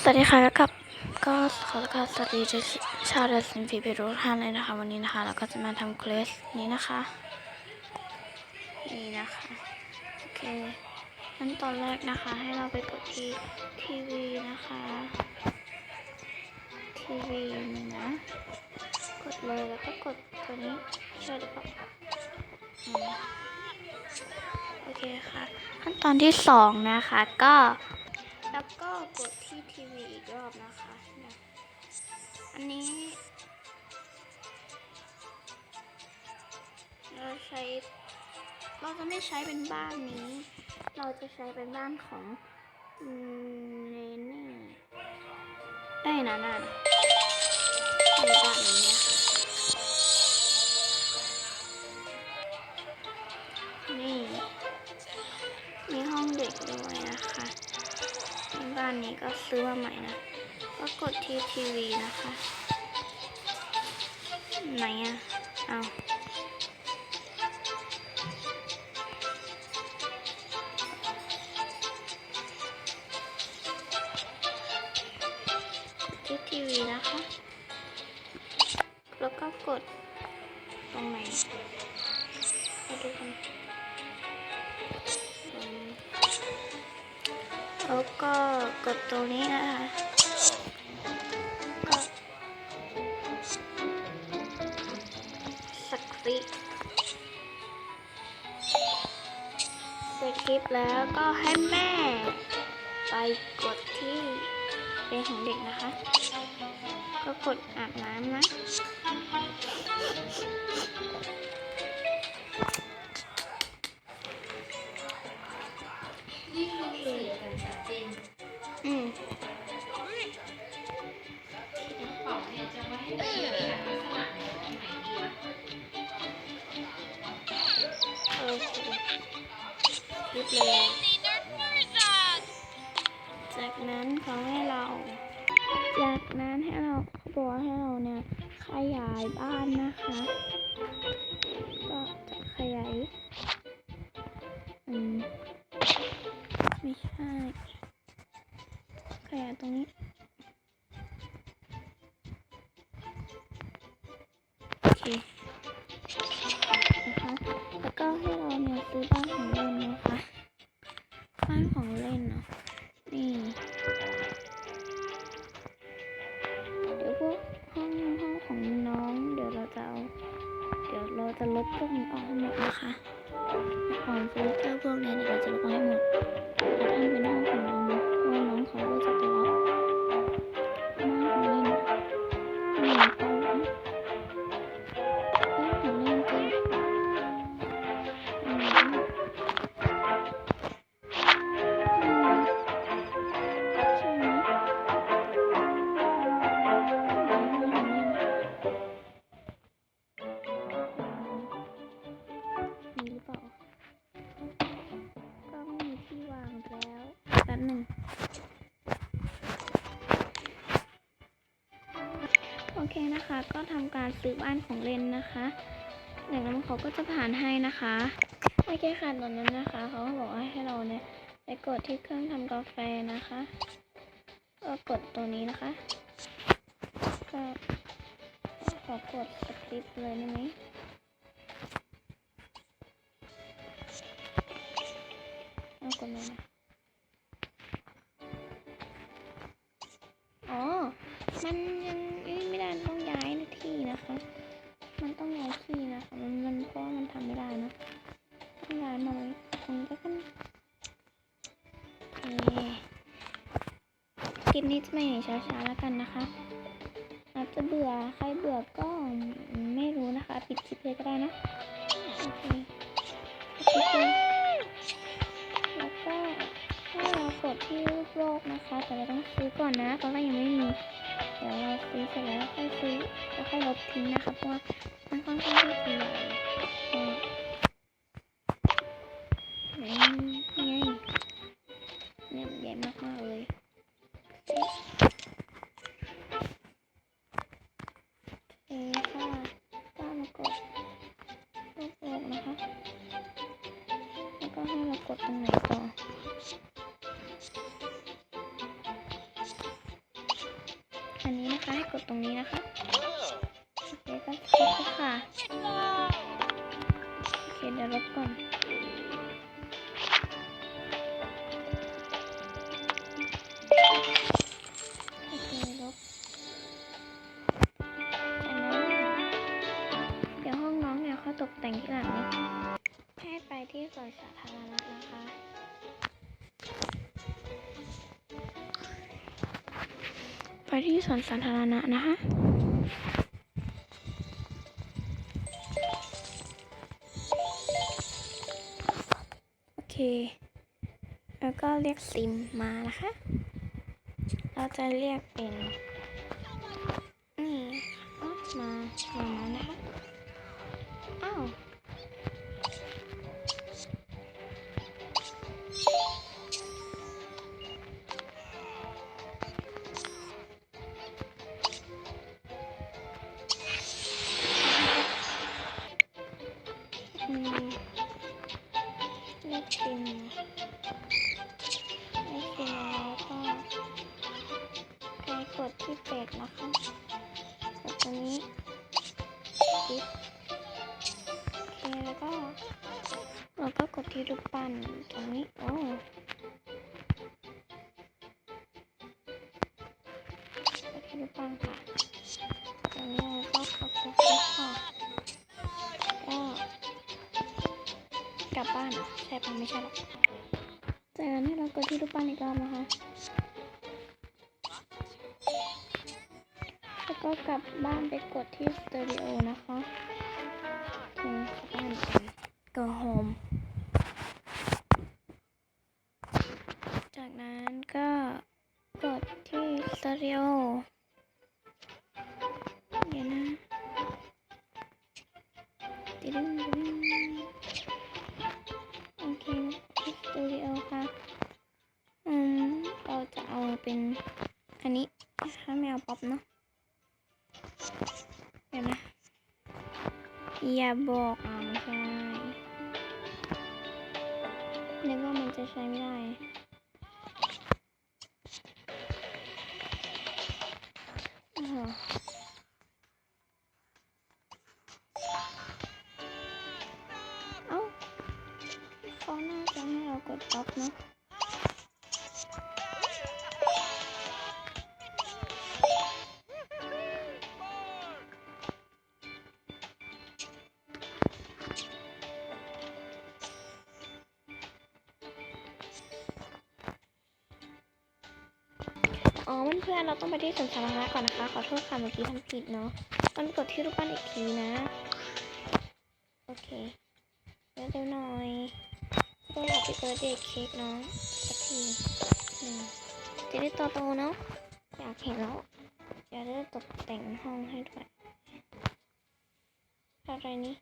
สวัสดีค่ะแล้วกับก็ขอต้อนรับสวัสดีชาวเดซินฟีเบโรท่านเลยนะคะ วันนี้นะคะเราก็จะมาทำเควสนี้นะคะ นี่นะคะโอเคขั้นตอนแรกนะคะ ให้เราไปกดที่ทีวีนะคะทีวีนี่นะ กดเลยแล้วก็กดตัวนี้ใช่หรือเปล่าโอเคค่ะ ขั้นตอนที่สองนะคะก็ แล้วก็กดที่ทีวีอีกรอบนะคะนะอันนี้ เราใช้ เราจะไม่ใช้เป็นบ้านนี้ เราจะใช้เป็นบ้านของเนเน่เอ้นะน่ะในบ้านนี้ ที่บ้านนี้ก็ซื้อมาใหม่นะ ก็กดที่ทีวีนะคะ ไหนอะเอาที่ทีวีนะคะ แล้วก็กดตรงไหนไปดูกัน ก็กดตรงนี้นะคะก็สคริปต์สคริปต์แล้วก็ให้แม่ ไปกดที่เป็นของเด็กนะคะ ก็กดอาบน้ำนะ จากนั้นให้เราเขาบอกว่าให้เราเนี่ย ขยายบ้านนะคะ ก็จะขยายอืมไม่ใช่ขยายตรงนี้ นะคะ ก็ทำการซื้อบ้านของเล่นนะคะจากนั้นเขาก็จะผ่านให้นะคะโอเคค่ะตอนนั้นนะคะเขาบอกว่าให้เราเนี่ยไปกดที่เครื่องทำกาแฟนะคะก็กดตัวนี้นะคะก็ขอกดสคริปต์เลยได้ไหม คลิปนี้จะไม่เห็นช้าๆแล้วกันนะคะอาจจะเบื่อใครเบื่อก็ไม่รู้นะคะ ปิดคลิปเลยก็ได้นะโอเคคลิปเลยแล้วก็ถ้าเรากดที่รูปโลกนะคะแต่เราต้องซื้อก่อนนะตอนแรกยังไม่มีเดี๋ยวเราซื้อเสร็จแล้วค่อยซื้อแล้วค่อยลบทิ้งนะคะเพราะว่ามันค่อนข้างที่จะใหญ่ ดตรงนี้นะคะโอเคก็คลิกเลยค่ะโอเคเดี๋ยวลบก่อนโอเคลบจากนั้นเดี๋ยวห้องน้องเนี่ยเขาตกแต่งที่หลังนี้ให้ไปที่สวนสาธารณะนะคะ ไปที่สวนสาธารณะนะคะโอเค แล้วก็เรียกซิมมานะคะ เราจะเรียกเป็น นี่มาประมามานะคะ รูปปั้นค่ะตรงนี้ก็กดกดกดค่ะก็กลับบ้านใช่ปะไม่ใช่หรอกจากนั้นให้เรากดที่รูปปั้นอีกรอบนะคะแล้วก็กลับบ้านไปกดที่สตูดิโอนะคะโอเคบ้านกัน go home จากนั้นก็กดที่สตูดิโอ อันนี้นะคะไม่เอาป๊อปเนาะเดี๋ยวนะ อย่าบอกอ่าไม่ใช่นึกว่ามันจะใช้ไม่ได้เอ้าเขาน่าจะให้เรากดป๊อปเนาะ เพื่อนๆเราต้องไปที่สวนสาธารณะก่อนนะคะ ขอโทษค่ะเมื่อกี้ทำผิดเนาะต้องกดที่รูปปั้นอีกทีนะ โอเคเร็วๆหน่อยก็อยากไปเปิดเดทเค้กน้องสักทีจะได้โตๆเนาะอยากเห็นแล้วอยากได้ตกแต่งห้องให้ด้วยอะไรนี่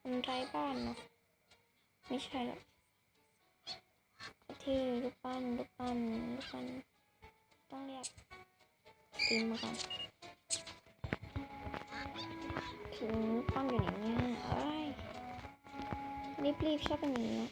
คนไร้บ้านเนาะไม่ใช่หรอกที่รูปปั้นรูปปั้นรูปปั้น ต้องเรียกทีมมาก่อนถึงต้องอยู่ไหนเนี่ยเอ้ยรีบรีบๆชอบเป็นอย่างนี้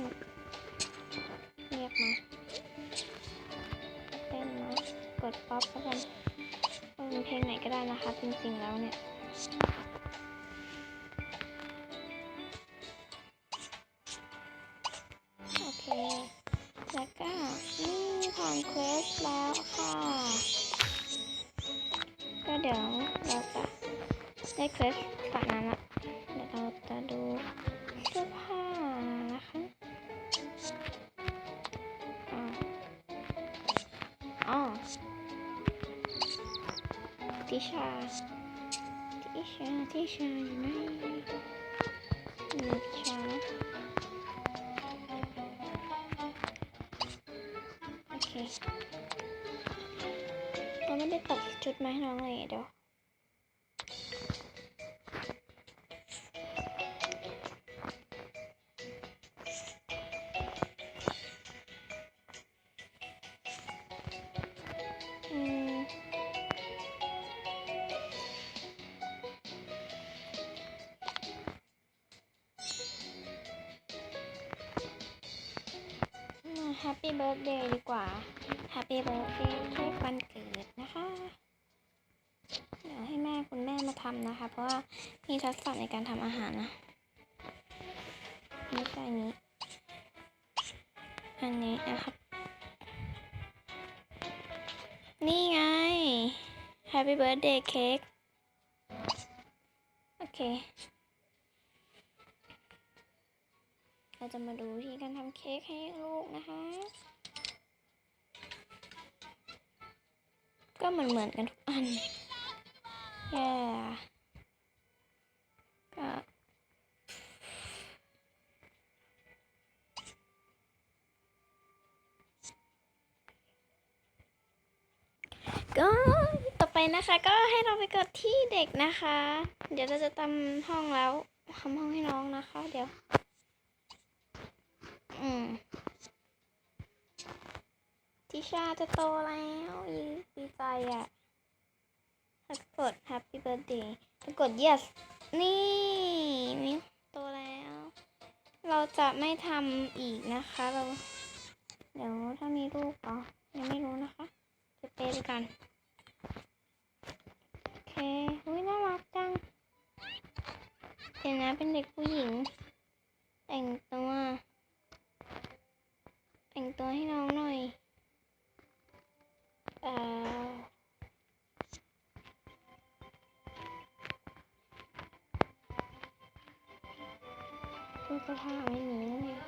นเรียกมาเต้นเนาะกดป๊อปแล้วกันเป็นเพลงไหนก็ได้นะคะจริงๆแล้วเนี่ยโอเคแล้วก็นี่ผ่านเควสแล้วค่ะก็เดี๋ยวเราจะได้เควสฝั่งนั้นละ อ๋อทิชาทิชาทิชาอยู่ไหนอยู่ทิชาโอเคเราไม่ได้ตัดชุดมาให้น้องเลยเดี๋ยว Happy Birthday ดีกว่า Happy Birthday เค้วันเกิดนะคะเดี๋ยวให้แม่คุณแม่มาทำนะคะ เพราะว่ามีทักษะในการทำอาหารนะไม่ใช่อันนี้ อันนี้นะครับ นี่ไง Happy Birthday Cake โอเค เราจะมาดูวิธีการทำเค้กให้ลูกนะคะ ก็เหมือนเหมือนกันทุกอันแย่ก็ก็ต่อไปนะคะ ก็ให้เราไปกดที่เด็กนะคะ เดี๋ยวเราจะทำห้องแล้วทำห้องให้น้องนะคะ เดี๋ยว อืมทิชาจะโตแล้วยินดีใจอะถ้ากด Happy Birthday ถ้ากด Yes นี่มิวโตแล้ว เราจะไม่ทำอีกนะคะ เรา เดี๋ยวถ้ามีลูกอ๋อยังไม่รู้นะคะ จะเปย์ไปกัน โอเคอุ้ยน่ารักจังเดี๋ยวนะเป็นเด็กผู้หญิง แต่งตัว แต่งตัวให้น้องหน่อยเอ่อตู้เสื้อผ้าไม่มีนั่นเอง